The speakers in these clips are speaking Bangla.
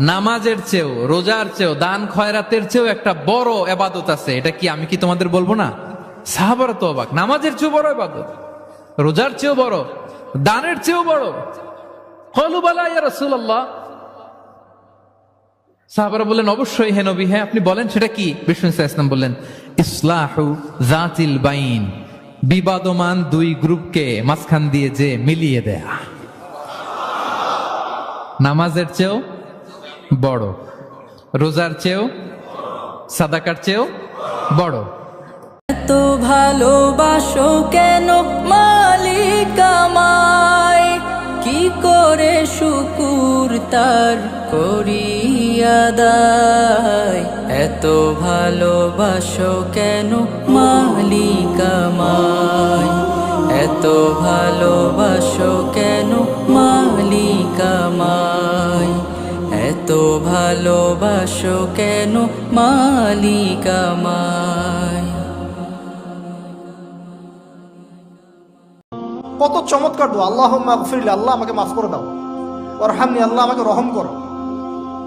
নামাজের চেয়েও, রোজার চেয়েও, দান খয়রাতের চেয়েও একটা বড় এবাদত আছে। এটা কি আমি কি তোমাদের বলব না? সাহাবারা তো অবাক। নামাজের চেয়েও বড় এবাদত। রোজার চেয়েও বড়। দানের চেয়েও বড়। হলুবালা ইয়া রাসূলুল্লাহ। সাহাবারা বললেন, অবশ্যই হে নবী হ্যাঁ আপনি বলেন, সেটা কি? বিষ্ণু ইসলাম বললেন, ইসলাহু বাইন। বিবাদমান দুই গ্রুপকে মাঝখান দিয়ে যে মিলিয়ে দেয়া। নামাজের চেয়েও বড়। রোজার চেয়েও, সাদাকার চেয়েও বড়। এত ভালোবাসো কেন মালিক আমায়? কি করে শুকুর তার করিয়াদায় এত ভালোবাসো কেন মালিক আমায়? এত ভালোবাসো ভালোবাসো কেন মালিকামায় কত চমৎকার দোয়া। আল্লাহ মাগফিরলি আল্লাহ আমাকে মাফ করে দাও। ওরহামনি আল্লাহ আমাকে রহম করো।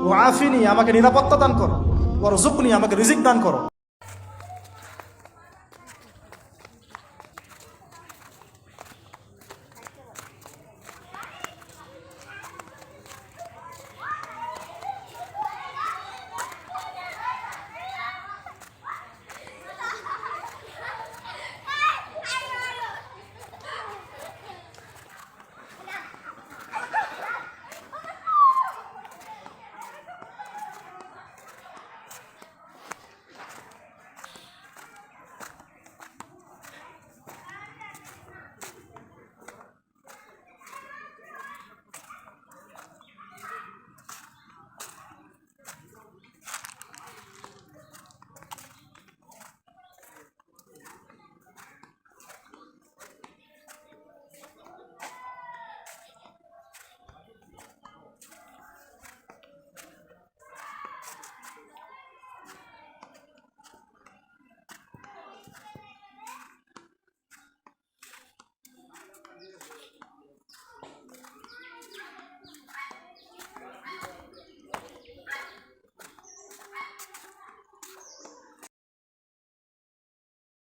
ও আফিনি, আমাকে নিরাপত্তা দান করো। ওর জুকনি আমাকে রিজিক দান করো।